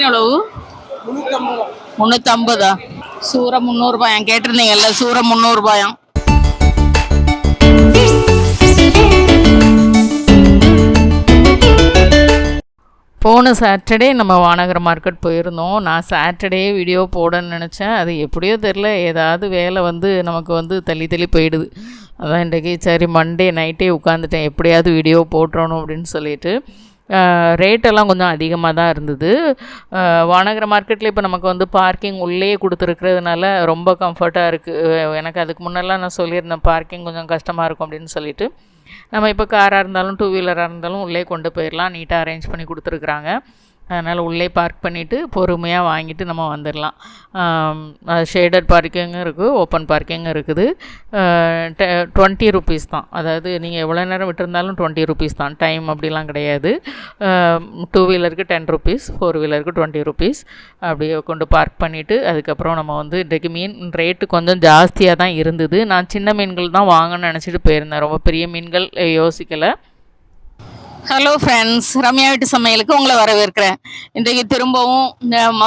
மீன் எவ்வளவு முந்நூற்றம்பதா சூற முந்நூறுபாயாம் கேட்டிருந்தீங்கல்ல சூற முந்நூறுபாயாம் போன சாட்டர்டே நம்ம வானகர மார்க்கெட் போயிருந்தோம். நான் சாட்டர்டே வீடியோ போடணும்னு நினச்சேன். அது எப்படியோ தெரில ஏதாவது வேலை வந்து நமக்கு வந்து தள்ளி தள்ளி போயிடுது. அதான் இன்றைக்கி சரி மண்டே நைட்டே உட்காந்துட்டேன் எப்படியாவது வீடியோ போட்டுறணும் அப்படின்னு சொல்லிட்டு. ரேட்டெல்லாம் கொஞ்சம் அதிகமாக தான் இருந்தது. வானகர மார்க்கெட்டில் இப்போ நமக்கு வந்து பார்க்கிங் உள்ளே கொடுத்துருக்கிறதுனால ரொம்ப கம்ஃபர்ட்டாக இருக்குது எனக்கு அதுக்கு முன்னெல்லாம் நான் சொல்லியிருந்தேன் பார்க்கிங் கொஞ்சம் கஷ்டமாக இருக்கும் அப்படின்னு சொல்லிட்டு. நம்ம இப்போ காராக இருந்தாலும் டூ வீலராக இருந்தாலும் உள்ளே கொண்டு போயிடலாம் நீட்டாக அரேஞ்ச் பண்ணி கொடுத்துருக்குறாங்க. அதனால் உள்ளே பார்க் பண்ணிவிட்டு பொறுமையாக வாங்கிட்டு நம்ம வந்துடலாம் ஷேடட் பார்க்கிங்கும் இருக்குது ஓப்பன் பார்க்கிங்கும் இருக்குது. டுவெண்ட்டி ருபீஸ் தான். அதாவது நீங்கள் எவ்வளோ நேரம் விட்டுருந்தாலும் டுவெண்ட்டி ருபீஸ் தான். டைம் அப்படிலாம் கிடையாது. டூ வீலருக்கு டென் ருபீஸ் ஃபோர் வீலருக்கு டுவெண்ட்டி ருபீஸ் அப்படியே கொண்டு பார்க் பண்ணிவிட்டு அதுக்கப்புறம் நம்ம வந்து இன்றைக்கு மீன் ரேட்டு கொஞ்சம் ஜாஸ்தியாக தான் இருந்தது. நான் சின்ன மீன்கள் தான் வாங்கணும்னு நினச்சிட்டு போயிருந்தேன். ரொம்ப பெரிய மீன்கள் யோசிக்கலை. ஹலோ ஃப்ரெண்ட்ஸ் ரம்யா வீட்டு சமையலுக்கு உங்களை வரவேற்கிறேன். இன்றைக்கு திரும்பவும்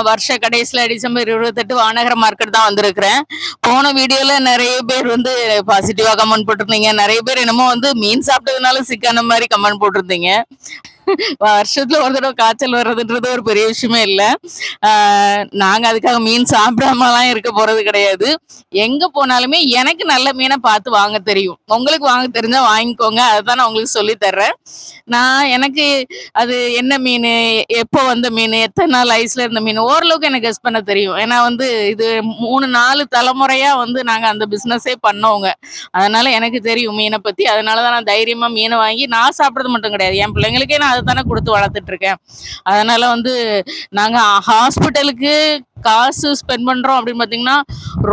வருஷ கடைசியில் டிசம்பர் இருபத்தெட்டு வானகர மார்க்கெட் தான் வந்திருக்கிறேன். போன வீடியோவில் நிறைய பேர் வந்து பாசிட்டிவாக கமெண்ட் போட்டிருந்தீங்க. நிறைய பேர் என்னமோ வந்து மீன் சாப்பிட்டதுனால சிக்கான மாதிரி கமெண்ட் போட்டிருந்தீங்க. வருஷத்துல ஒரு தடவை காய்ச்சல் வர்றதுன்றது ஒரு பெரிய விஷயமே இல்லை. நாங்க அதுக்காக மீன் சாப்பிடாமலாம் இருக்க போறது கிடையாது. எங்க போனாலுமே எனக்கு நல்ல மீனை பார்த்து வாங்க தெரியும். உங்களுக்கு வாங்க தெரிஞ்சா வாங்கிக்கோங்க. அதுதான் நான் உங்களுக்கு சொல்லி தர்றேன். நான் எனக்கு அது என்ன மீன் எப்போ வந்த மீன் எத்தனை நாள் ஐஸ்ல இருந்த மீன் ஓரளவுக்கு எனக்கு கெஸ் பண்ண தெரியும். ஏன்னா வந்து இது மூணு நாலு தலைமுறையா வந்து நாங்க அந்த பிசினஸே பண்ணவங்க அதனால எனக்கு தெரியும் மீனை பத்தி. அதனால தான் நான் தைரியமா மீனை வாங்கி நான் சாப்பிட்றது மட்டும் கிடையாது. என் பிள்ளைங்களுக்கே நான் அதை தானே கொடுத்து வளர்த்துட்டு இருக்கேன். அதனால வந்து நாங்கள் ஹாஸ்பிட்டலுக்கு காசு ஸ்பெண்ட் பண்ணுறோம் அப்படின்னு பார்த்தீங்கன்னா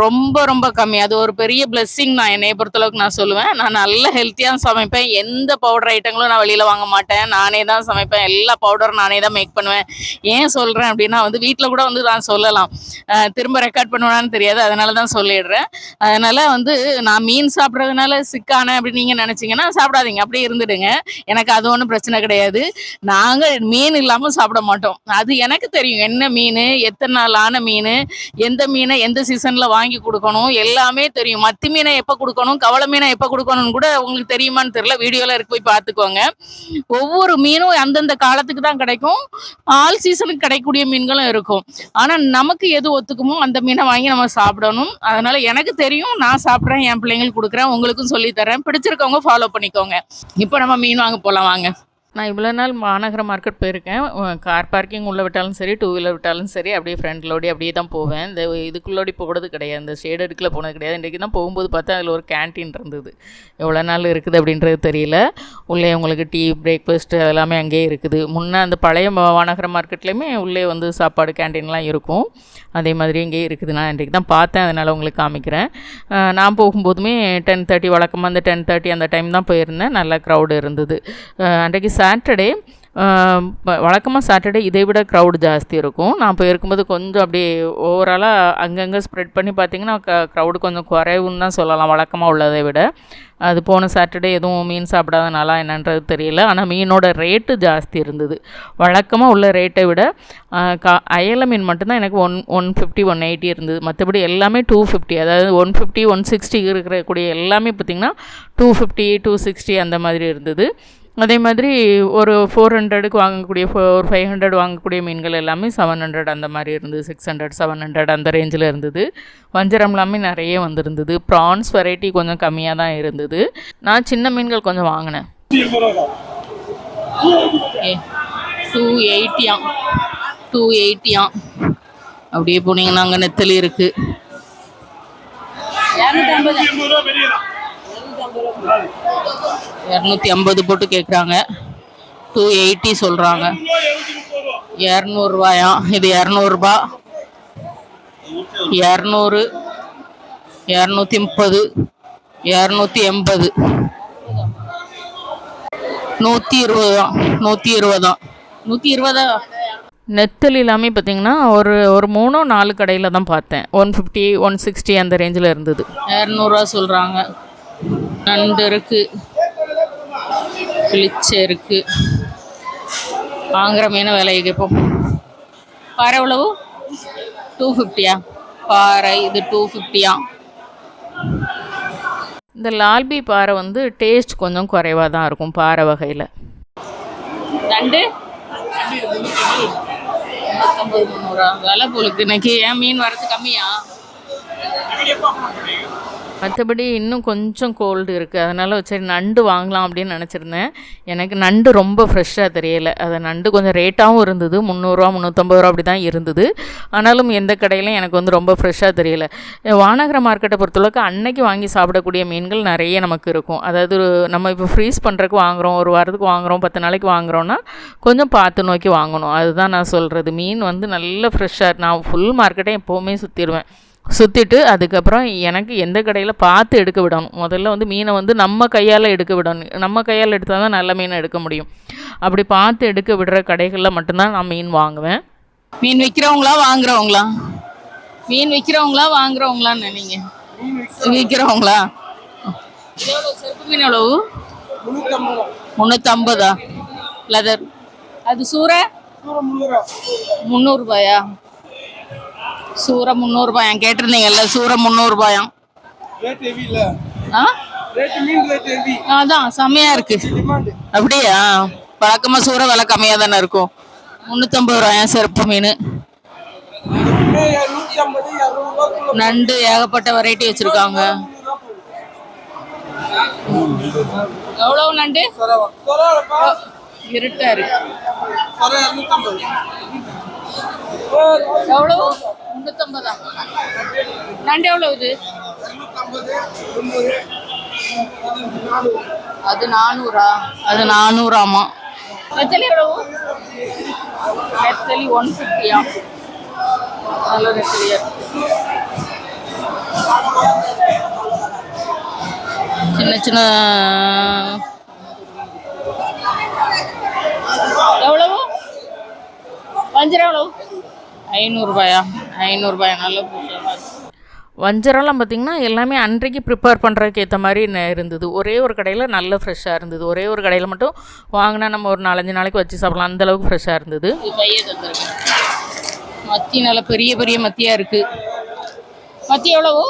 ரொம்ப ரொம்ப கம்மி. அது ஒரு பெரிய பிளெஸ்ஸிங் நான் என்னை பொறுத்தளவுக்கு நான் சொல்லுவேன். நான் நல்ல ஹெல்த்தியாக சமைப்பேன். எந்த பவுடர் ஐட்டங்களும் நான் வெளியில் வாங்க மாட்டேன். நானே தான் சமைப்பேன். எல்லா பவுடரும் நானே தான் மேக் பண்ணுவேன். ஏன் சொல்கிறேன் அப்படின்னா வந்து வீட்டில் கூட வந்து நான் சொல்லலாம். திரும்ப ரெக்கார்ட் பண்ணுவேனான்னு தெரியாது. அதனால தான் சொல்லிடுறேன். அதனால் வந்து நான் மீன் சாப்பிட்றதுனால சிக்கானேன் அப்படின்னு நீங்கள் நினச்சிங்கன்னா சாப்பிடாதீங்க. அப்படியே இருந்துடுங்க. எனக்கு அது ஒன்றும் பிரச்சனை கிடையாது. நாங்கள் மீன் இல்லாமல் சாப்பிட மாட்டோம். அது எனக்கு தெரியும். என்ன மீன் எத்தனை நாள் ஆன மீன் எந்த மீனை எந்த சீசன்ல வாங்கி கொடுக்கணும் எல்லாமே தெரியும். மத்தி மீனை எப்போ கொடுக்கணும் கவள மீனை எப்போ கொடுக்கணும்னு கூட உங்களுக்கு தெரியுமான்னு தெரியல. வீடியோல இருக்கு போய் பார்த்துக்கோங்க. ஒவ்வொரு மீனும் அந்தந்த காலத்துக்கு தான் கிடைக்கும். ஆல் சீசனுக்கு கிடைக்கக்கூடிய மீன்களும் இருக்கும். ஆனா நமக்கு எது ஒத்துக்குமோ அந்த மீனை வாங்கி நம்ம சாப்பிடணும். அதனால எனக்கு தெரியும் நான் சாப்பிட்றேன் என் பிள்ளைங்களுக்கு கொடுக்குறேன் உங்களுக்கும் சொல்லி தரேன். பிடிச்சிருக்கவங்க ஃபாலோ பண்ணிக்கோங்க. இப்போ நம்ம மீன் வாங்க போகலாம் வாங்க. நான் இவ்வளோ நாள் மாநகர மார்க்கெட் போயிருக்கேன். கார் பார்க்கிங் உள்ளே விட்டாலும் சரி டூ வீலர் விட்டாலும் சரி அப்படியே ஃப்ரண்ட்லோடி அப்படியே தான் போவேன். இந்த இதுக்குள்ளோடி போகிறது கிடையாது. இந்த ஷேடடுக்குள்ள போனது கிடையாது. இன்றைக்கு தான் போகும்போது பார்த்தா அதில் ஒரு கேன்டீன் இருந்தது. எவ்வளோ நாள் இருக்குது அப்படின்றது தெரியல. உள்ளே உங்களுக்கு டீ பிரேக்ஃபாஸ்ட் எல்லாமே அங்கேயே இருக்குது. முன்னே அந்த பழைய மாநகர மார்க்கெட்லேயுமே உள்ளே வந்து சாப்பாடு கேன்டீன்லாம் இருக்கும். அதே மாதிரி இங்கேயே இருக்குது. நான் இன்றைக்கு தான் பார்த்தேன். அதனால் உங்களுக்கு காமிக்கிறேன். நான் போகும்போதுமே டென் தேர்ட்டி வழக்கமாக அந்த டென் தேர்ட்டி அந்த டைம் தான் போயிருந்தேன். நல்லா க்ரௌடு இருந்தது. அன்றைக்கு சாட்டர்டே வழக்கமாக சாட்டர்டே இதை விட க்ரௌடு ஜாஸ்தி இருக்கும். நான் இப்போ இருக்கும்போது கொஞ்சம் அப்படியே ஓவராலாக அங்கங்கே ஸ்ப்ரெட் பண்ணி பார்த்தீங்கன்னா க க்ரௌடு கொஞ்சம் குறைவுன்னு தான் சொல்லலாம். வழக்கமாக உள்ளதை விட. அது போன சாட்டர்டே எதுவும் மீன் சாப்பிடாதனால என்னன்றது தெரியல. ஆனால் மீனோட ரேட்டு ஜாஸ்தி இருந்தது. வழக்கமாக உள்ள ரேட்டை விட கா அயல மீன் மட்டும்தான் எனக்கு one one fifty one eighty இருந்தது. மற்றபடி எல்லாமே டூ ஃபிஃப்டி அதாவது ஒன் ஃபிஃப்டி ஒன் சிக்ஸ்டி இருக்கக்கூடிய எல்லாமே பார்த்திங்கன்னா டூ ஃபிஃப்டி டூ சிக்ஸ்டி அந்த மாதிரி இருந்தது. அதே மாதிரி ஒரு ஃபோர் ஹண்ட்ரடுக்கு வாங்கக்கூடிய ஒரு ஃபைவ் ஹண்ட்ரட் வாங்கக்கூடிய மீன்கள் எல்லாமே செவன் ஹண்ட்ரட் அந்த மாதிரி இருந்தது. சிக்ஸ் ஹண்ட்ரட் செவன் ஹண்ட்ரட் அந்த ரேஞ்சில் இருந்தது. வஞ்சரம் எல்லாமே நிறைய வந்திருந்தது. ப்ரான்ஸ் வெரைட்டி கொஞ்சம் கம்மியாக தான் இருந்தது. நான் சின்ன மீன்கள் கொஞ்சம் வாங்கினேன். டூ எயிட்டியாம் டூ எயிட்டியாம் அப்படியே போனீங்கன்னா அங்கே நெத்தலி இருக்கு. இரநூத்தி ஐம்பது போட்டு கேட்குறாங்க. டூ எயிட்டி சொல்கிறாங்க இரநூறுவாயாம் இது இரநூறுபா. இரநூறு இரநூத்தி முப்பது இரநூத்தி எண்பது. நூற்றி இருபது தான் நூற்றி இருபதாம் நூற்றி இருபதா? நெத்தல் எல்லாமே பார்த்தீங்கன்னா ஒரு ஒரு மூணோ நாலு கடையில் தான் பார்த்தேன். ஒன் ஃபிஃப்டி ஒன் சிக்ஸ்டி அந்த ரேஞ்சில் இருந்தது. இரநூறுவா சொல்கிறாங்க நண்டு இருக்கு. கிளிச்சை இருக்கு. வாங்குற மீனை விலையை கேட்போம் பாறை எவ்வளவு? டூ ஃபிஃப்டியா பாறை இது டூ ஃபிஃப்டியா இந்த லால்பி பாறை வந்து டேஸ்ட் கொஞ்சம் குறைவாக தான் இருக்கும் பாறை வகையில். நண்டு? முந்நூற்றம்பது முந்நூறா? விலை போலுக்கு. இன்னைக்கு ஏன் மீன் வரது கம்மியா? மற்றபடி இன்னும் கொஞ்சம் கோல்டு இருக்குது அதனால் சரி நண்டு வாங்கலாம் அப்படின்னு நினச்சிருந்தேன். எனக்கு நண்டு ரொம்ப ஃப்ரெஷ்ஷாக தெரியலை. அது நண்டு கொஞ்சம் ரேட்டாகவும் இருந்தது. முந்நூறுரூவா முந்நூற்றம்பது ரூபா அப்படி தான் இருந்தது. ஆனாலும் எந்த கடையிலும் எனக்கு வந்து ரொம்ப ஃப்ரெஷ்ஷாக தெரியல. வானகர மார்க்கெட்டை பொறுத்தளவுக்கு அன்னைக்கு வாங்கி சாப்பிடக்கூடிய மீன்கள் நிறைய நமக்கு இருக்கும். அதாவது நம்ம இப்போ ஃப்ரீஸ் பண்ணுறதுக்கு வாங்குகிறோம் ஒரு வாரத்துக்கு வாங்குகிறோம் பத்து நாளைக்கு வாங்குகிறோன்னா கொஞ்சம் பார்த்து நோக்கி வாங்கணும். அதுதான் நான் சொல்கிறது மீன் வந்து நல்ல ஃப்ரெஷ்ஷாக நான் ஃபுல் மார்க்கெட்டை எப்போவுமே சுற்றிடுவேன் சுற்றிட்டு அதுக்கப்புறம் எனக்கு எந்த கடையில் பார்த்து எடுக்க விடணும். முதல்ல வந்து மீனை வந்து நம்ம கையால் எடுக்க விடணும். நம்ம கையால் எடுத்தால் தான் நல்ல மீனை எடுக்க முடியும். அப்படி பார்த்து எடுக்க விடுற கடைகளில் மட்டும்தான் நான் மீன் வாங்குவேன். மீன் விற்கிறவங்களா வாங்குறவங்களா? மீன் விற்கிறவங்களா வாங்குறவங்களான்னு நினைங்க. விற்கிறவங்களா செருப்பு மீன் எவ்வளவு? முந்நூற்றம்பதா லெதர் அது சூற? முந்நூறுபாயா சூறை முந்நூறுபாயாம் கேட்டிருந்தீங்கல்ல சூறை முந்நூறுபாயாம் அதான் செம்மையா இருக்கு. அப்படியா? வழக்கமா சூறை விலை கம்மியாக தானே இருக்கும். முந்நூற்றம்பது ரூபாயாம் செருப்பு மீன். நண்டு ஏகப்பட்ட வெரைட்டி வச்சிருக்காங்க. எவ்வளவு நண்டு? இருட்டா இருக்கு. எவ்வளவு? முந்நூற்றம்பதா நண்டு எவ்வளவு இது? அது நானூறா? அது நானூறாமா? நெத்தலி எவ்வளவு? நெத்தலி ஒன் ஃபிஃப்டியா? நல்ல இருக்கு. சின்ன சின்ன எவ்வளவு வஞ்சரம் எவ்வளவு ஐநூறுரூபாயா ஐநூறுரூபாயா நல்ல வஞ்சரம்லாம் பார்த்திங்கன்னா எல்லாமே அன்றைக்கு ப்ரிப்பேர் பண்ணுறதுக்கு ஏற்ற மாதிரி இருந்தது. ஒரே ஒரு கடையில் நல்ல ஃப்ரெஷ்ஷாக இருந்தது. ஒரே ஒரு கடையில் மட்டும் வாங்கினா நம்ம ஒரு நாலஞ்சு நாளைக்கு வச்சு சாப்பிடலாம். அந்த அளவுக்கு ஃப்ரெஷ்ஷாக இருந்தது. மத்தி நல்ல பெரிய பெரிய மத்தியாக இருக்குது மத்தி எவ்வளவு?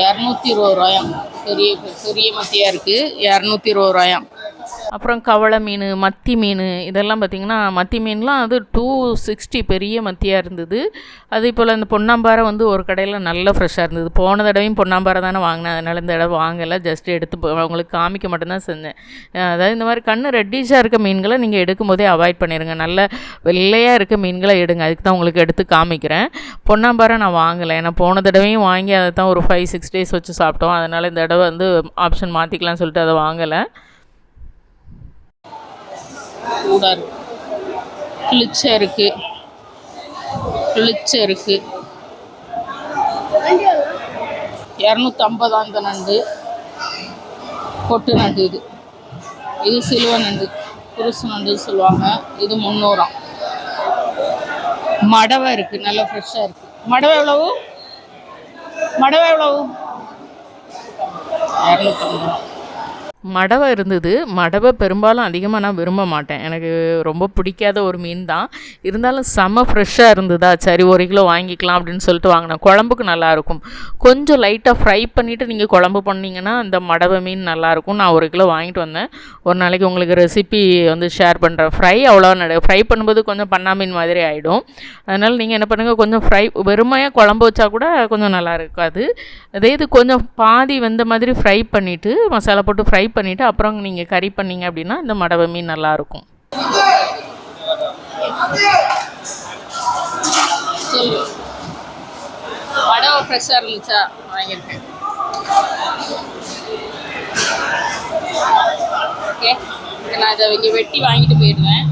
இரநூத்தி இருபது ரூபாயாம் பெரிய பெரிய மத்தியாக இருக்குது இரநூத்தி இருபது ரூபாயாம் அப்புறம் கவளை மீன் மத்தி மீன் இதெல்லாம் பார்த்திங்கன்னா மத்தி மீன்லாம் அது டூ சிக்ஸ்டி பெரிய மத்தியாக இருந்தது. அதே போல் அந்த பொன்னாம்பாறை வந்து ஒரு கடையில் நல்ல ஃப்ரெஷ்ஷாக இருந்தது. போன தடவையும் பொன்னாம்பாறை தானே வாங்கினேன். அதனால் இந்த தடவை வாங்கலை. ஜஸ்ட் எடுத்து அவங்களுக்கு உங்களுக்கு காமிக்க மட்டும்தான் செஞ்சேன். அதாவது இந்த மாதிரி கண் ரெட்டிஷாக இருக்க மீன்களை நீங்கள் எடுக்கும்போதே அவாய்ட் பண்ணிடுங்க நல்ல வெள்ளையாக இருக்க மீன்களை எடுங்க. அதுக்கு தான் உங்களுக்கு எடுத்து காமிக்கிறேன். பொன்னாம்பாறை நான் வாங்கலை. ஏன்னா போன தடவையும் வாங்கி அதை தான் ஒரு ஃபைவ் சிக்ஸ் டேஸ் வச்சு சாப்பிட்டோம். அதனால் இந்த தடவை வந்து ஆப்ஷன் மாற்றிக்கலாம்னு சொல்லிட்டு அதை வாங்கலை. சூடாக இருக்கு. கிளிச்ச இருக்கு. கிளிச்ச இருக்கு. இரநூத்தம்பதா இந்த நண்டு. பொட்டு நண்டு இது. இது சிலுவ நண்டு. குருசு நண்டு சொல்லுவாங்க. இது முந்நூறாம். மடவை இருக்கு. நல்லா ஃப்ரெஷ்ஷாக இருக்கு. மடவை எவ்வளவு? மடவை எவ்வளவு? இரநூத்தம்பது மடவை இருந்தது. மடவை பெரும்பாலும் அதிகமாக நான் விரும்ப மாட்டேன். எனக்கு ரொம்ப பிடிக்காத ஒரு மீன் தான். இருந்தாலும் செம ஃப்ரெஷ்ஷாக இருந்ததா? சரி ஒரு கிலோ வாங்கிக்கலாம் அப்படின்னு சொல்லிட்டு வாங்கினேன். குழம்புக்கு நல்லாயிருக்கும் கொஞ்சம் லைட்டாக ஃப்ரை பண்ணிவிட்டு நீங்கள் குழம்பு பண்ணிங்கன்னா அந்த மடவை மீன் நல்லாயிருக்கும் நான் ஒரு கிலோ வாங்கிட்டு வந்தேன். ஒரு நாளைக்கு உங்களுக்கு ரெசிபி வந்து ஷேர் பண்ணுறேன் ஃப்ரை அவ்வளோ நட ஃப்ரை பண்ணும்போது கொஞ்சம் பண்ணா மீன் மாதிரி ஆகிடும் அதனால் நீங்கள் என்ன பண்ணுங்கள் கொஞ்சம் ஃப்ரை வெறுமையாக குழம்பு வச்சா கூட கொஞ்சம் நல்லா இருக்காது. அதே இது கொஞ்சம் பாதி வந்த மாதிரி ஃப்ரை பண்ணிவிட்டு மசாலா போட்டு ஃப்ரை பண்ணிவிட்டு அப்புறம் நீங்கள் கறி பண்ணீங்க அப்படின்னா இந்த மடவை மீன் நல்லாயிருக்கும். மடவை ஃப்ரெஷ்ஷாக இருந்துச்சா? வாங்கியிருக்கேன். ஓகே நான் இதை இங்கே வெட்டி வாங்கிட்டு போயிடுவேன்.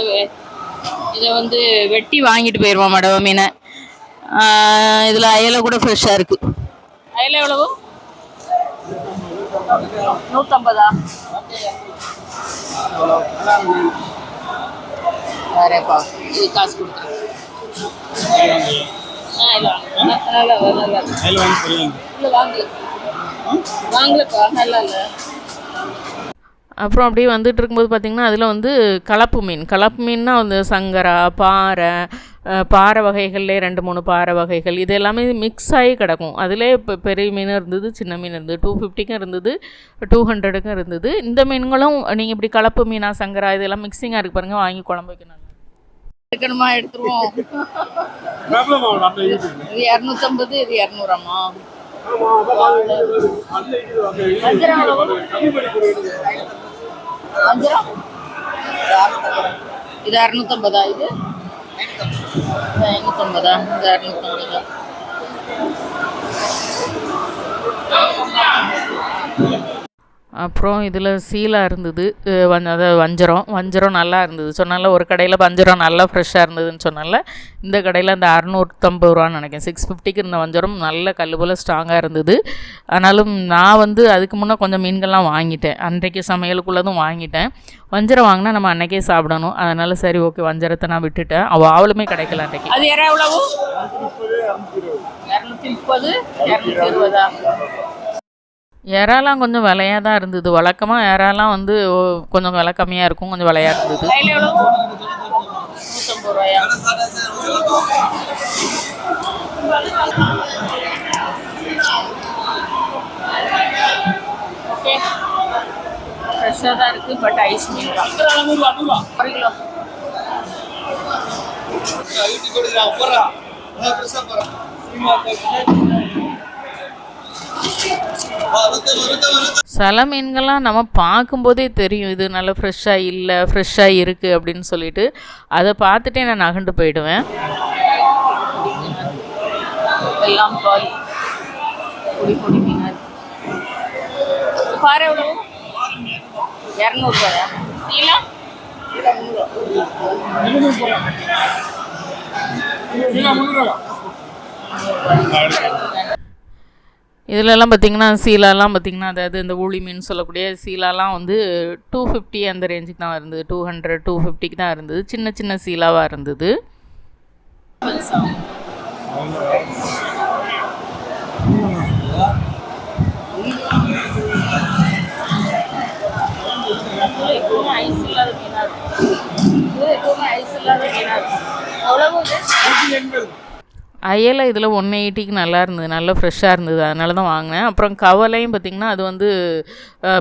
இதை இதை வந்து வெட்டி வாங்கிட்டு போயிடுவோம் மடவை மீனை. இதில் அயலை கூட ஃப்ரெஷ்ஷாக இருக்குது அயலை எவ்வளவு? நூற்றம்பதா வேறேப்பா இது காசு கொடுத்துருங்க நல்லா இல்லை வாங்கலப்பா நல்லா இல்லை. அப்புறம் அப்படியே வந்துட்டு இருக்கும்போது பார்த்திங்கன்னா அதில் வந்து கலப்பு மீன். கலப்பு மீன்னா வந்து சங்கரா பாறை பாறை வகைகள்லே ரெண்டு மூணு பாறை வகைகள். இது எல்லாமே மிக்ஸ் ஆகி கிடக்கும். அதிலே இப்போ பெரிய மீன் இருந்தது சின்ன மீன் இருந்தது. டூ ஃபிஃப்டிக்கும் இருந்தது டூ ஹண்ட்ரடுக்கும் இருந்தது. இந்த மீன்களும் நீங்கள் இப்படி கலப்பு மீனா சங்கரா இதெல்லாம் மிக்சிங்காக இருக்கு பாருங்கள் வாங்கி குழம்பு வைக்கணும் எடுக்கணுமா எடுத்துருவோம். ப்ராப்ளம் ஆகும். அந்த இது இது இரநூத்தம்பது இது இரநூறாம்மா. ஆமா இது அறுநூத்தம்பதா இது ஐநூத்தம்பதா? இது அறுநூத்தம்பதா? அப்புறம் இதில் சீலா இருந்தது. அதாவது வஞ்சரம். வஞ்சரம் நல்லா இருந்தது. சொன்னால ஒரு கடையில் வஞ்சரம் நல்லா ஃப்ரெஷ்ஷாக இருந்ததுன்னு சொன்னால இந்த கடையில் அந்த அறநூற்றம்பது ரூபான்னு நினைக்கிறேன். சிக்ஸ் ஃபிஃப்டிக்கு இருந்த வஞ்சரம் நல்ல கல் போல் ஸ்ட்ராங்காக இருந்தது. ஆனாலும் நான் வந்து அதுக்கு முன்னே கொஞ்சம் மீன்கள்லாம் வாங்கிட்டேன். அன்றைக்கு சமையலுக்குள்ளதும் வாங்கிட்டேன். வஞ்சரம் வாங்கினா நம்ம அன்னைக்கே சாப்பிடணும். அதனால் சரி ஓகே வஞ்சரத்தை நான் விட்டுட்டேன். அவள் ஆவலுமே கிடைக்கல அன்றைக்கி. அது எவ்வளவு? இரநூத்தி முப்பது. இரநூத்தி இருபதா? இறாலாம் கொஞ்சம் விலையாக தான் இருந்தது. வழக்கமாக இறாலாம் வந்து கொஞ்சம் விலை கம்மியாக இருக்கும் கொஞ்சம் விலையாக இருந்தது. ஃப்ரெஷ்ஷாக தான். இருக்குது பட் ஐஸ் மீன் தான் ஒரு கிலோ யூடியூப் கொடுக்குறான் போறா நான் பெருசா போறேன் வருது வருது வருது சில மீன்கள்லாம் நம்ம பார்க்கும்போதே தெரியும் இது நல்லா ஃப்ரெஷ்ஷாக இல்லை ஃப்ரெஷ்ஷாக இருக்குது அப்படின்னு சொல்லிட்டு. அதை பார்த்துட்டே நான் நகண்டு போயிடுவேன். எல்லாம் பொடி பொடி மீனாக பாரு எவ்வளோ இரநூறுபாயா சீலா? இதிலெல்லாம் பார்த்தீங்கன்னா சீலாலாம் பார்த்தீங்கன்னா அதாவது இந்த ஊளி மீன் சொல்லக்கூடிய சீலாலாம் வந்து டூ ஃபிஃப்டி அந்த ரேஞ்சுக்கு தான் இருந்தது. டூ ஹண்ட்ரட் டூ ஃபிஃப்டிக்கு தான் இருந்தது. சின்ன சின்ன சீலாவாக இருந்தது. ஐஸ் அயலை இதில் ஒன் எயிட்டிக்கு நல்லா இருந்தது நல்லா ஃப்ரெஷ்ஷாக இருந்தது. அதனால தான் வாங்கினேன். அப்புறம் கவலையும் பார்த்திங்கன்னா அது வந்து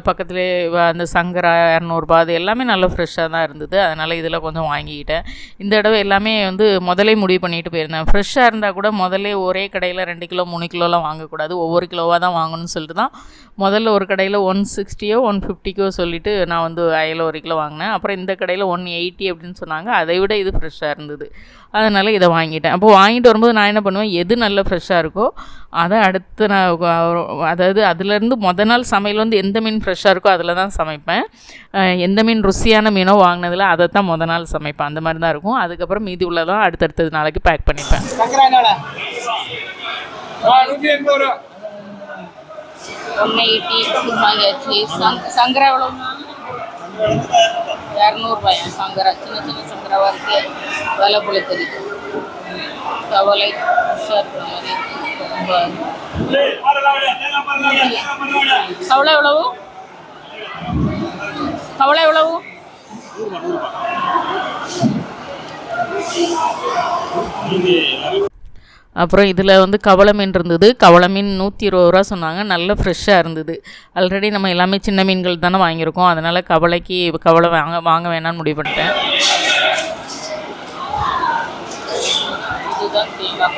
பக்கத்துலேயே அந்த சங்கரா இரநூறுபா அது எல்லாமே நல்லா ஃப்ரெஷ்ஷாக தான் இருந்தது. அதனால் இதில் கொஞ்சம் வாங்கிக்கிட்டேன். இந்த தடவை எல்லாமே வந்து முதலே முடிவு பண்ணிட்டு போயிருந்தேன். ஃப்ரெஷ்ஷாக இருந்தால் கூட முதலே ஒரே கடையில் ரெண்டு கிலோ மூணு கிலோலாம் வாங்கக்கூடாது. ஒவ்வொரு கிலோவாக தான் வாங்கணும்னு சொல்லிட்டு தான் முதல்ல ஒரு கடையில் ஒன் சிக்ஸ்டியோ ஒன் ஃபிஃப்டிக்கோ சொல்லிவிட்டு நான் வந்து அயலை ஒரு கிலோ வாங்கினேன். அப்புறம் இந்த கடையில் ஒன் எயிட்டி அப்படின்னு சொன்னாங்க. அதை விட இது ஃப்ரெஷ்ஷாக இருந்தது. அதனால் இதை வாங்கிட்டேன். அப்போ வாங்கிட்டு வரும்போது நான் என்ன பண்ணுவேன்? எது நல்ல ஃப்ரெஷ்ஷாக இருக்கோ அதை அடுத்து நான் அதாவது அதுலேருந்து முத நாள் சமையல் வந்து எந்த மீன் ஃப்ரெஷ்ஷாக இருக்கோ அதில் தான் சமைப்பேன். எந்த மீன் ருசியான மீனோ வாங்கினதில் அதை தான் முத நாள் சமைப்பேன். அந்த மாதிரி தான் இருக்கும். அதுக்கப்புறம் மீதி உள்ளதான் அடுத்தடுத்தது நாளைக்கு பேக் பண்ணிப்பேன். சங்கரா என்னடா? நூத்தி எண்பது ரூபா. ஒன் எயிட்டி வாங்கியாச்சு சங்கரா எவ்வளோண்ணா இரநூறுபாயா சங்கரா சின்ன சின்ன சங்கராவாக இருக்கு. விலை புளித்தறி கவலை ஃப்ரெஷ்ஷாக இருக்கிற கவலை எவ்வளவு? கவலை எவ்வளவு? அப்புறம் இதில் வந்து கவள மீன் இருந்தது. கவள மீன் நூற்றி இருபது ரூபா சொன்னாங்க. நல்ல ஃப்ரெஷ்ஷாக இருந்தது. ஆல்ரெடி நம்ம எல்லாமே சின்ன மீன்கள் தானே வாங்கியிருக்கோம். அதனால் கவலைக்கு கவலை வாங்க வாங்க வேணாம்னு முடிவு பண்ணிட்டேன். இதுதான் தேங்காய்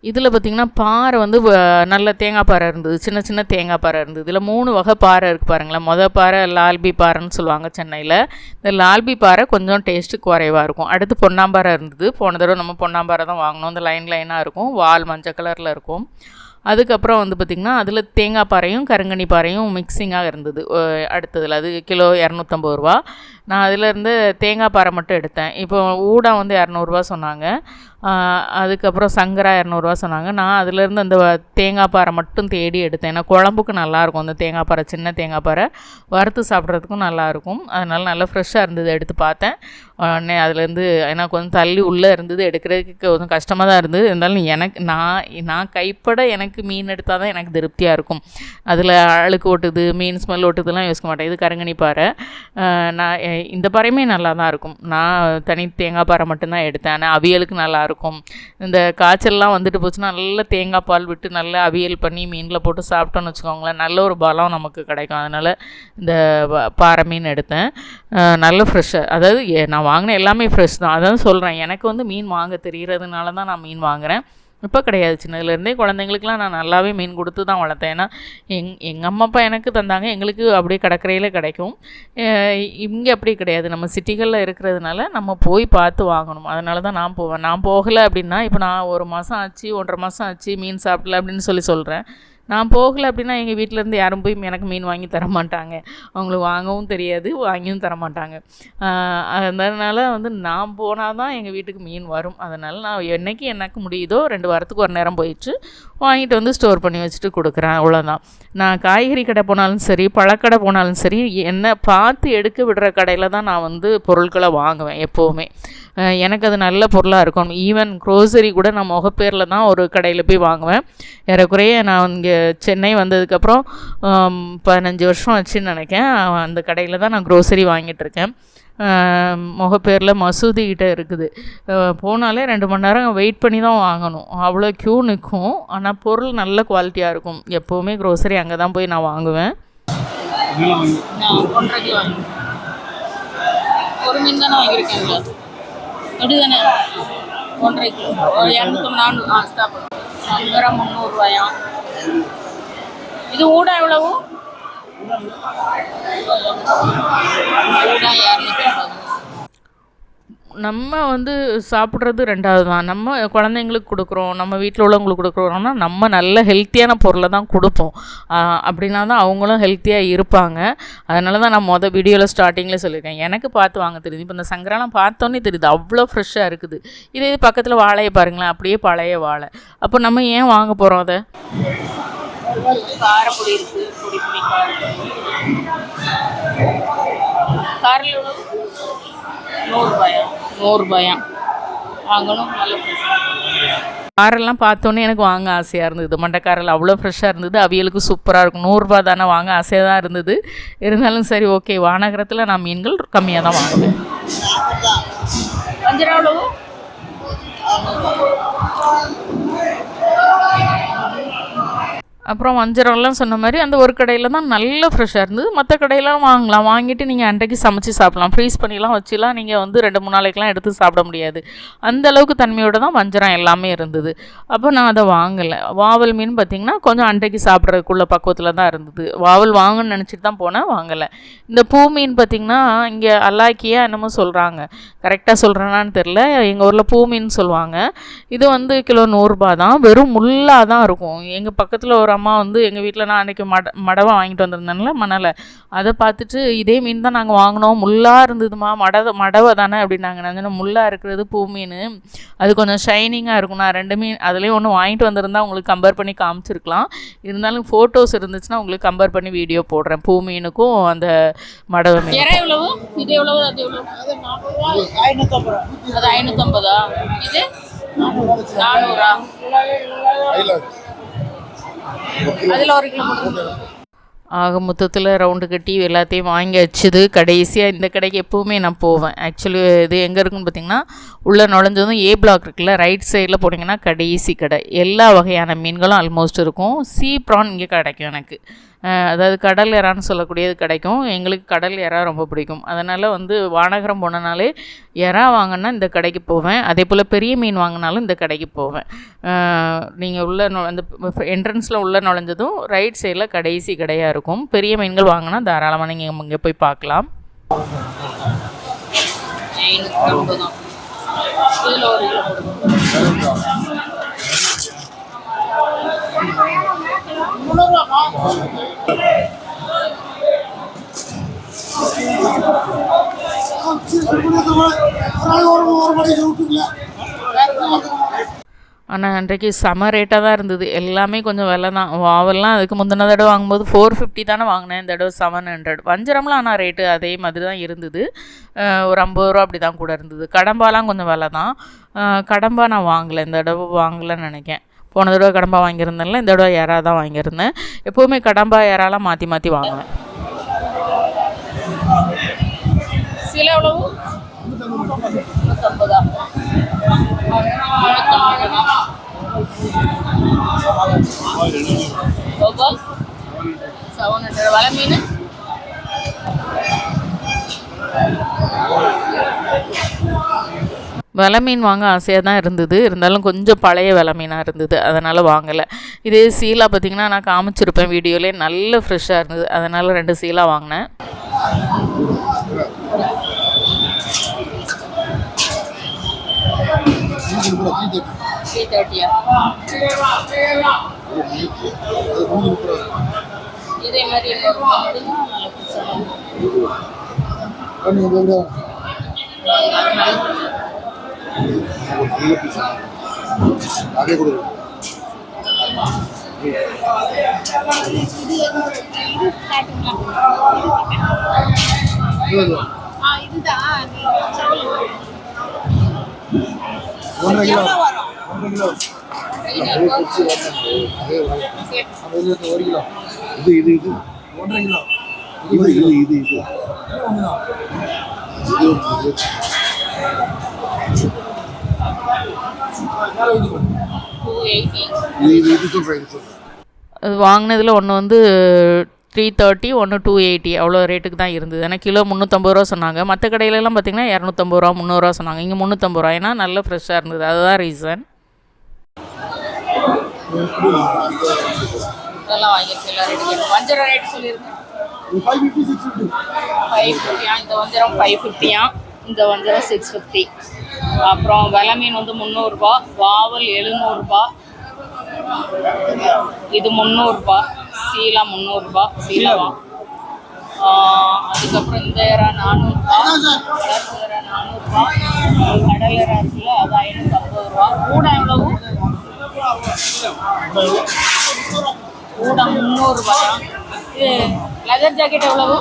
இதில் பார்த்தீங்கன்னா பாறை வந்து வ- நல்ல தேங்காய் பாறை இருந்தது. சின்ன சின்ன தேங்காய் பாறை இருந்தது. இதில் மூணு வகை பாறை இருக்குது பாருங்களேன். மொதல் பாறை லால்பி பாறைன்னு சொல்லுவாங்க சென்னையில். இந்த லால்பி பாறை கொஞ்சம் டேஸ்ட்டு குறைவாக இருக்கும். அடுத்து பொன்னாம்பாறை இருந்தது. போன தடவை நம்ம பொன்னாம்பாறை தான் வாங்கினோம். இந்த லைன் லைனாக இருக்கும். வால் மஞ்சள் கலரில் இருக்கும். அதுக்கப்புறம் வந்து பார்த்திங்கன்னா அதில் தேங்காய் பாறையும் கருங்கனி பாறையும் மிக்சிங்காக இருந்தது. அடுத்ததில் அது கிலோ இரநூத்தம்பது ரூபா. நான் அதிலேருந்து தேங்காய் பாறை மட்டும் எடுத்தேன். இப்போ ஊடா வந்து இரநூறுவா சொன்னாங்க. அதுக்கப்புறம் சங்கரா இரநூறுவா சொன்னாங்க. நான் அதுலேருந்து அந்த தேங்காய் பாறை மட்டும் தேடி எடுத்தேன். ஏன்னா குழம்புக்கு நல்லாயிருக்கும் அந்த தேங்காய் பாறை சின்ன தேங்காய் பாறை வறுத்து சாப்பிட்றதுக்கும் நல்லாயிருக்கும் அதனால் நல்லா ஃப்ரெஷ்ஷாக இருந்தது எடுத்து பார்த்தேன். உடனே அதுலேருந்து ஏன்னா கொஞ்சம் தள்ளி உள்ளே இருந்தது. எடுக்கிறதுக்கு கொஞ்சம் கஷ்டமாக தான் இருந்தது. இருந்தாலும் எனக்கு நான் நான் கைப்பட எனக்கு மீன் எடுத்தால் தான் எனக்கு திருப்தியாக இருக்கும். அதில் அழுக்கு ஓட்டுது மீன் ஸ்மெல் ஓட்டுதுலாம் யோசிக்க மாட்டேன். இது கருங்கணி பாறை. நான் இந்த பாறையுமே நல்லா தான் இருக்கும். நான் தனி தேங்காய் பாறை மட்டும்தான் எடுத்தேன். ஆனால் அவியலுக்கு நல்லாயிருக்கும் இந்த காய்ச்சல்லாம் வந்துட்டு போச்சுன்னா நல்ல தேங்காய் பால் விட்டு நல்லா அவியல் பண்ணி மீனில் போட்டு சாப்பிட்டோன்னு வச்சுக்கோங்களேன் நல்ல ஒரு பலம் நமக்கு கிடைக்கும். அதனால் இந்த ப- பாறை மீன் எடுத்தேன். நல்ல ஃப்ரெஷ்ஷாக அதாவது நான் வாங்கின எல்லாமே ஃப்ரெஷ் தான். அதான் சொல்கிறேன் எனக்கு வந்து மீன் வாங்க தெரிகிறதுனால தான் நான் மீன் வாங்குகிறேன் இப்போ கிடையாது. சின்னதுலேருந்தே குழந்தைங்களுக்குலாம் நான் நல்லாவே மீன் கொடுத்து தான் வளர்த்தேன். ஏன்னா எங் எங்கள் அம்மா அப்பா எனக்கு தந்தாங்க. எங்களுக்கு அப்படியே கடற்கரையில் கிடைக்கும். இங்கே அப்படி கிடையாது. நம்ம சிட்டிகளில் இருக்கிறதுனால நம்ம போய் பார்த்து வாங்கணும். அதனால தான் நான் போவேன். நான் போகலை அப்படின்னா இப்போ நான் ஒரு மாதம் ஆச்சு ஒன்றரை மாதம் ஆச்சு மீன் சாப்பிடல அப்படின்னு சொல்லி சொல்கிறேன் நான் போகலை அப்படின்னா எங்கள் வீட்டிலேருந்து யாரும் போய் எனக்கு மீன் வாங்கி தர மாட்டாங்க. அவங்களுக்கு வாங்கவும் தெரியாது வாங்கியும் தர மாட்டாங்க. வந்து நான் போனால் தான் எங்கள் வீட்டுக்கு மீன் வரும். அதனால் நான் என்னைக்கு எனக்கு முடியுதோ ரெண்டு வாரத்துக்கு ஒரு நேரம் போயிடுச்சு. வாங்கிட்டு வந்து ஸ்டோர் பண்ணி வச்சுட்டு கொடுக்குறேன் அவ்வளோதான் நான் காய்கறி கடை போனாலும் சரி பழக்கடை போனாலும் சரி என்னை பார்த்து எடுக்க விடுற கடையில் தான் நான் வந்து பொருட்களை வாங்குவேன் எப்போவுமே. எனக்கு அது நல்ல பொருளாக இருக்கும் ஈவன் க்ரோசரி கூட நான் முகப்பேரில் தான் ஒரு கடையில் போய் வாங்குவேன். ஏறக்குறைய நான் இங்கே சென்னை வந்ததுக்கப்புறம் பதினஞ்சு வருஷம் ஆச்சுன்னு நினைக்கிறேன். அந்த கடையில் தான் நான் க்ரோசரி வாங்கிட்டு இருக்கேன். முகப்பேரில் மசூதி கிட்டே இருக்குது. போனாலே ரெண்டு மணி நேரம் வெயிட் பண்ணி தான் வாங்கணும். அவ்வளோ க்யூ நிற்கும் ஆனால் பொருள் நல்ல குவாலிட்டியாக இருக்கும். எப்போவுமே க்ரோசரி அங்கே தான் போய் நான் வாங்குவேன். ஒரு மீன் தானே வாங்கியிருக்கேன் எப்படி தானே ஒன்றரை கிலோ. இரநூத்தி நானூறு. ஆ ஸ்டாப் முந்நூறுரூவாயா இது ஊட எவ்வளவு? நம்ம வந்து சாப்பிட்றது ரெண்டாவது தான். நம்ம குழந்தைங்களுக்கு கொடுக்குறோம் நம்ம வீட்டில் உள்ளவங்களுக்கு கொடுக்குறோம்னா நம்ம நல்ல ஹெல்த்தியான பொருளை தான் கொடுப்போம். அப்படின்னா தான் அவங்களும் ஹெல்த்தியாக இருப்பாங்க. அதனால தான் நான் மொதல் வீடியோவில் ஸ்டார்டிங்கில் சொல்லியிருக்கேன். எனக்கு பார்த்து வாங்க தெரியுது. இப்போ இந்த சங்கராலாம் பார்த்தோன்னே தெரியுது. அவ்வளோ ஃப்ரெஷ்ஷாக இருக்குது. இதே பக்கத்தில் வாழையை பாருங்களேன். அப்படியே பழைய வாழை. அப்போ நம்ம ஏன் வாங்க போகிறோம் அதை? காரப்பொடி இருக்குது பொடி பொடி காரில் எவ்வளவு? நூறுரூபாயா? வாங்கணும் நல்ல காரெல்லாம் பார்த்தோன்னே எனக்கு வாங்க ஆசையாக இருந்தது. மண்டைக்காரில் அவ்வளோ ஃப்ரெஷ்ஷாக இருந்தது. அவியலுக்கு சூப்பராக இருக்கும். நூறுரூபா தானே வாங்க ஆசையாக தான் இருந்தது. இருந்தாலும் சரி ஓகே வானகரத்தில் நான் மீன்கள் கம்மியாக தான் வாங்குவேன். அப்புறம் வஞ்சரம்லாம் சொன்ன மாதிரி அந்த ஒரு கடையில் தான் நல்ல ஃப்ரெஷ்ஷாக இருந்தது. மற்ற கடையெல்லாம் வாங்கலாம். வாங்கிட்டு நீங்கள் அன்றைக்கு சமைச்சு சாப்பிடலாம். ஃப்ரீஸ் பண்ணிலாம் வச்சுலாம் நீங்கள் வந்து ரெண்டு மூணு நாளைக்கெலாம் எடுத்து சாப்பிட முடியாது. அந்த அளவுக்கு தன்மையோட தான் வஞ்சரம் எல்லாமே இருந்தது. அப்போ நான் அதை வாங்கலை. வாவல் மீன் பார்த்திங்கன்னா கொஞ்சம் அன்றைக்கு சாப்பிட்றதுக்குள்ள பக்குவத்தில் தான் இருந்தது. வாவல் வாங்கன்னு நினச்சிட்டு தான் போனேன் வாங்கலை. இந்த பூ மீன் பார்த்திங்கன்னா இங்கே அல்லாக்கியாக என்னமோ சொல்கிறாங்க கரெக்டாக சொல்கிறேனான்னு தெரில எங்கள் ஊரில் பூ மீன் சொல்லுவாங்க. இது வந்து கிலோ நூறுரூபா தான். வெறும் முள்ளாக தான் இருக்கும். எங்கள் பக்கத்தில் ஒரு அம்மா வந்து எங்கள் வீட்டில் நான் அன்றைக்கி மட மடவை வாங்கிட்டு வந்திருந்தேன்ல மணலை. அதை பார்த்துட்டு இதே மீன் தான் நாங்கள் வாங்கினோம். முள்ளாக இருந்ததுமா? மடவை மடவை தானே? அப்படின்னாங்க. நான் சொன்னேன் முள்ளாக இருக்கிறது பூ மீன். அது கொஞ்சம் ஷைனிங்காக இருக்கும். நான் ரெண்டு மீன் அதுலேயும் ஒன்று வாங்கிட்டு வந்திருந்தா உங்களுக்கு கம்பேர் பண்ணி காமிச்சிருக்கலாம். இருந்தாலும் ஃபோட்டோஸ் இருந்துச்சுன்னா உங்களுக்கு கம்பேர் பண்ணி வீடியோ போடுறேன். பூ மீனுக்கும் அந்த மடவை மீன் எவ்வளவு? இது எவ்வளவு? அது எவ்வளவு? அது ஐநூத்தம்பதா இது? நானூறா? அதில் ஒரு கிலோ ஆக மொத்தத்தில் ரவுண்டு கட்டி எல்லாத்தையும் வாங்கி வச்சுது கடைசியாக இந்த கடைக்கு எப்போவுமே நான் போவேன். ஆக்சுவலி இது எங்கே இருக்குன்னு பார்த்தீங்கன்னா உள்ளே நுழைஞ்சதும் ஏ பிளாக் இருக்குல்ல ரைட் சைடில் போனீங்கன்னா கடைசி கடை. எல்லா வகையான மீன்களும் ஆல்மோஸ்ட் இருக்கும். சீ ப்ரான் இங்கே கிடைக்கும் எனக்கு. அதாவது கடல் எறான்னு சொல்லக்கூடியது கிடைக்கும். எங்களுக்கு கடல் எறா ரொம்ப பிடிக்கும். அதனால் வந்து வானகரம் போனனாலே எறா வாங்கினா இந்த கடைக்கு போவேன். அதே போல் பெரிய மீன் வாங்கினாலும் இந்த கடைக்கு போவேன். நீங்கள் உள்ள நு அந்த என்ட்ரன்ஸில் உள்ளே நுழைஞ்சதும் ரைட் சைடில் கடைசி கடையாக இருக்கும். பெரிய மீன்கள் வாங்கினா தாராளமாக நீங்கள் இங்கே போய் பார்க்கலாம். ஐநூத்தி ஐம்பதா இதுல ஒரு கிலோ போடுங்க ஒரு மணிக்கு விட்டுங்களா ஆனால் அன்றைக்கு செம ரேட்டாக தான் இருந்தது. எல்லாமே கொஞ்சம் விலை தான். வாவெல்லாம் அதுக்கு முந்தின தடவை வாங்கும்போது ஃபோர் ஃபிஃப்டி தானே வாங்கினேன். இந்த தடவை செவன் ஹண்ட்ரட் வஞ்சரம்லாம் ஆனால் ரேட்டு அதே மாதிரி தான் இருந்தது. ஒரு ஐம்பது ரூபா அப்படி தான் கூட இருந்தது. கடம்பாலாம் கொஞ்சம் விலை தான். கடம்பா நான் வாங்கலை. இந்த தடவை வாங்கலைன்னு நினைக்கேன். போன தடவை கடம்பா வாங்கியிருந்தேன்ல இந்த தடவை இறா தான் வாங்கியிருந்தேன் எப்போவுமே கடம்பா இறாலாம் மாற்றி மாற்றி வாங்குவேன் சில எவ்வளவு செவன் ஹண்ட்ரட் வலை மீன் வில மீன் வாங்க ஆசையாக தான் இருந்தது. இருந்தாலும் கொஞ்சம் பழைய வில மீனாக இருந்தது. அதனால் வாங்கலை. இதே சீலா பார்த்திங்கன்னா நான் காமிச்சிருப்பேன் வீடியோலே. நல்ல ஃப்ரெஷ்ஷாக இருந்தது. அதனால் ரெண்டு சீலா வாங்கினேன். த்ரீ தேர்ட்டியா இதே மாதிரி அதே கொடுங்க ஒன்றரை கிலோ ஒன்றரை கிலோ ஒரு கிலோ இது இது இது ஒன்றரை கிலோ இது இது இது. இது இது. வாங்கினதில் ஒன்று வந்து த்ரீ தேர்ட்டி ஒன்று டூ எயிட்டி அவ்வளோ ரேட்டுக்கு தான் இருந்தது. ஏன்னா கிலோ முந்நூற்றம்பது ரூபா சொன்னாங்க. மற்ற கடையிலலாம் பார்த்திங்கன்னா இரநூத்தம்பது ரூபா முந்நூறுரூவா சொன்னாங்க. இங்கே முந்நூற்றம்பது ரூபா. ஏன்னா நல்ல ஃப்ரெஷ்ஷாக இருந்தது. அதுதான் ரீசன் இதெல்லாம் வாங்கியிருக்கேன் எல்லா ரேட்டு வஞ்சரம் ரேட் சொல்லியிருக்கேன் five fifty six fifty five ஃபிஃப்டியா இந்த வஞ்சரம் ஃபைவ் ஃபிஃப்டியா இந்த வஞ்சரம் சிக்ஸ் ஃபிஃப்டி அப்புறம் வெலை மீன் வந்து முந்நூறுரூபா வாவல் எழுநூறுபா. இது முந்நூறுரூபா சீலா முந்நூறுரூபா சீலாவா. அதுக்கப்புறம் இந்த இறா கருப்பு இறா நானூறுரூபா கடல் இறா இருக்குல்ல அது ஐநூற்றம்பது ரூபா கூடை எவ்வளவு கூடை முந்நூறுரூபாயா இது லெதர் ஜாக்கெட் எவ்வளவு?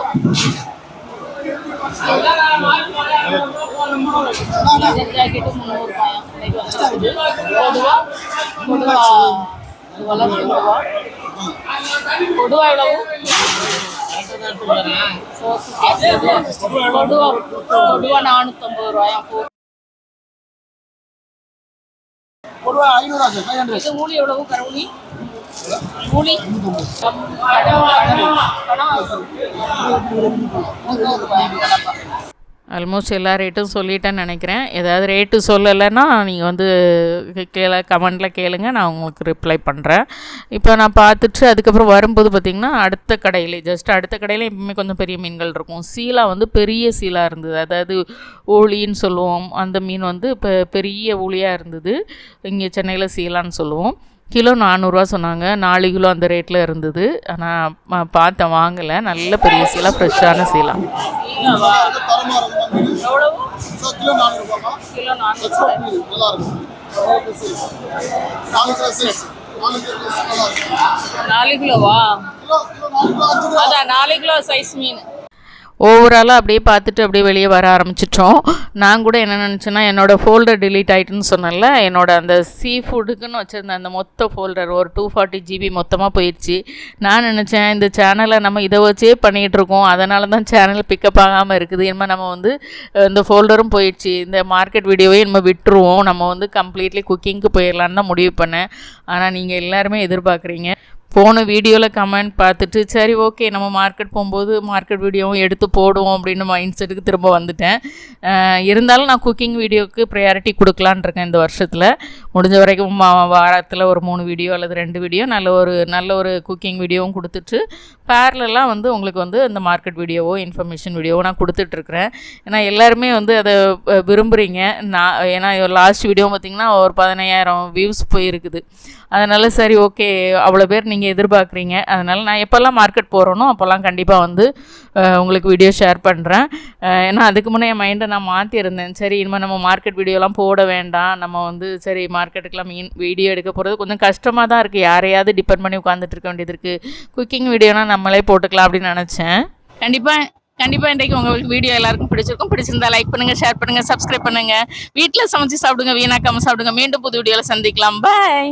ஜாக்கெட்டு முந்நூறுபாயா இன்னைக்கு வந்து கொடுவா கொடுவா எவ்வளவு நானூற்றம்பது ரூபாயா இது மூலி எவ்வளவு ஆல்மோஸ்ட் எல்லா ரேட்டும் சொல்லிட்டேன்னு நினைக்கிறேன். ஏதாவது ரேட்டு சொல்லலைன்னா நீங்கள் வந்து கீழே கமெண்டில் கேளுங்க. நான் உங்களுக்கு ரிப்ளை பண்ணுறேன் இப்போ நான் பார்த்துட்டு அதுக்கப்புறம் வரும்போது பார்த்திங்கன்னா அடுத்த கடையில் ஜஸ்ட் அடுத்த கடையில் எப்பவுமே கொஞ்சம் பெரிய மீன்கள் இருக்கும். சீலா வந்து பெரிய சீலா இருந்தது. அதாவது ஊழின்னு சொல்லுவோம். அந்த மீன் வந்து இப்போ பெரிய ஊழியாக இருந்தது. இங்கே சென்னையில் சீலான்னு சொல்லுவோம். கிலோ நானூறுரூவா சொன்னாங்க. நாலு கிலோ அந்த ரேட்டில் இருந்தது. ஆனால் பார்த்தேன் வாங்கலை. நல்ல பெரிய சீலா ஃப்ரெஷ்ஷான சீலா. நாலு கிலோவா? அதான் நாலு கிலோ சைஸ் மீன். ஓவராலாக அப்படியே பார்த்துட்டு அப்படியே வெளியே வர ஆரம்பிச்சிட்டோம். நான் கூட என்ன நினச்சேன்னா என்னோடய ஃபோல்டர் டிலீட் ஆயிட்டுன்னு சொன்னேன்ல என்னோட அந்த சீ ஃபுட்டுக்குன்னு வச்சுருந்த அந்த மொத்த ஃபோல்டர் ஒரு டூ ஃபார்ட்டி ஜிபி மொத்தமாக போயிடுச்சு நான் நினச்சேன் இந்த சேனலை நம்ம இதை வச்சே பண்ணிகிட்ருக்கோம் அதனால தான் சேனல் பிக்கப் ஆகாமல் இருக்குது. இனிமேல் நம்ம வந்து இந்த ஃபோல்டரும் போயிடுச்சு இந்த மார்க்கெட் வீடியோவே நம்ம விட்டுருவோம். நம்ம வந்து கம்ப்ளீட்லி குக்கிங்க்கு போயிடலான்னு தான் முடிவு பண்ணேன். ஆனால் நீங்கள் எல்லாருமே எதிர்பார்க்குறீங்க. போன வீடியோவில் கமெண்ட் பார்த்துட்டு சரி ஓகே நம்ம மார்க்கெட் போகும்போது மார்க்கெட் வீடியோவும் எடுத்து போடுவோம் அப்படின்னு மைண்ட் செட்டுக்கு திரும்ப வந்துட்டேன். இருந்தாலும் நான் குக்கிங் வீடியோவுக்கு ப்ரையாரிட்டி கொடுக்கலான்ருக்கேன் இந்த வருஷத்தில். முடிஞ்ச வரைக்கும் வாரத்தில் ஒரு மூணு வீடியோ அல்லது ரெண்டு வீடியோ நல்ல ஒரு நல்ல ஒரு குக்கிங் வீடியோவும் கொடுத்துட்டு பேரலெலாம் வந்து உங்களுக்கு வந்து அந்த மார்க்கெட் வீடியோவோ இன்ஃபர்மேஷன் வீடியோவோ நான் கொடுத்துட்ருக்குறேன் ஏன்னா எல்லாருமே வந்து அதை விரும்புகிறீங்க நான் ஏன்னா லாஸ்ட் வீடியோ பார்த்திங்கன்னா ஒரு பதினையாயிரம் வியூஸ் போயிருக்குது. அதனால் சரி ஓகே அவ்வளோ பேர் நீங்கள் எதிர்பார்க்குறீங்க. அதனால் நான் எப்போல்லாம் மார்க்கெட் போகிறேனோ அப்போல்லாம் கண்டிப்பாக வந்து உங்களுக்கு வீடியோ ஷேர் பண்ணுறேன் ஏன்னா அதுக்கு முன்னே என் மைண்டை நான் மாற்றியிருந்தேன் சரி இனிமேல் நம்ம மார்க்கெட் வீடியோலாம் போட வேண்டாம். நம்ம வந்து சரி மார்க்கெட்டுக்கெலாம் மீன் வீடியோ எடுக்க போகிறது கொஞ்சம் கஷ்டமாக தான் இருக்குது யாரையாவது டிபெண்ட் பண்ணி உட்காந்துட்டு இருக்க வேண்டியது இருக்குது குக்கிங் வீடியோனா நம்மளே போட்டுக்கலாம் அப்படின்னு நினச்சேன். கண்டிப்பாக கண்டிப்பாக இன்றைக்கு உங்களுக்கு வீடியோ எல்லாருக்கும் பிடிச்சிருக்கும். பிடிச்சிருந்தா லைக் பண்ணுங்கள் ஷேர் பண்ணுங்கள் சப்ஸ்கிரைப் பண்ணுங்கள் வீட்டில் சமைச்சு சாப்பிடுங்க வீணாக்காமல் சாப்பிடுங்க. மீண்டும் புது வீடியோவில் சந்திக்கலாம். பாய்